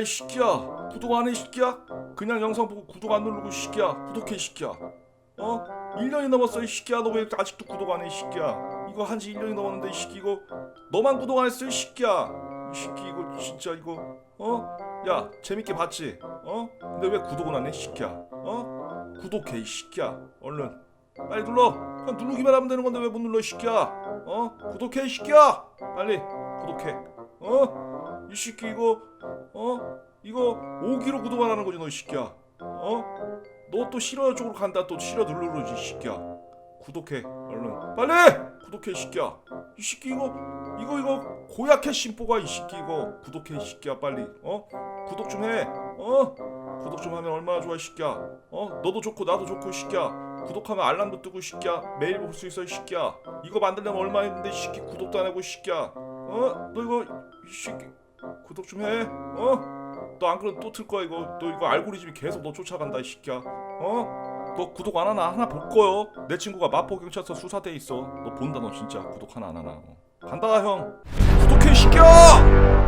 이 새끼야. 구독 안해 새끼야? 그냥 영상 보고 구독 안 누르고 새끼야. 구독해 새끼야. 어? 1년이 넘었어 이 새끼야. 너 왜 아직도 구독 안해 새끼야? 이거 한 지 1년이 넘었는데 이 새끼 이거 너만 구독 안 했어 이 새끼야. 이 새끼 이거 진짜 이거 어 야 재밌게 봤지? 어? 근데 왜 구독은 안해 새끼야? 어? 구독해 이 새끼야. 얼른 빨리 눌러. 그냥 누르기만 하면 되는 건데 왜 못 눌러 이 새끼야? 어? 구독해 이 새끼야. 빨리 구독해. 어? 이 새끼 이거 어? 이거 5기로 구독 안 하는 거지 너 이 새끼야. 어? 너 또 싫어 쪽으로 간다 또 싫어 누르지 이 새끼야. 구독해 얼른. 빨리! 구독해 이 새끼야. 이 새끼 이거 이거 이거 고약해 심보가 이 새끼 이거. 구독해 이 새끼야 빨리. 어? 구독 좀해. 어? 구독 좀 하면 얼마나 좋아 이 새끼야. 어? 너도 좋고 나도 좋고 이 새끼야. 구독하면 알람도 뜨고 이 새끼야. 매일 볼 수 있어 이 새끼야. 이거 만들려면 얼마 했는데 이 새끼 구독도 안 하고 이 새끼야. 어? 너 이거 이 새끼 구독 좀 해. 어? 너 안 그러면 또 틀 거야 이거. 너 이거 알고리즘이 계속 너 쫓아간다 이 새끼야. 어? 너 구독 안 하나 하나 볼 거요. 내 친구가 마포 경찰서 수사대 있어. 너 본다 너 진짜 구독 하나 안 하나. 어. 간다 형. 구독해 이 새끼야.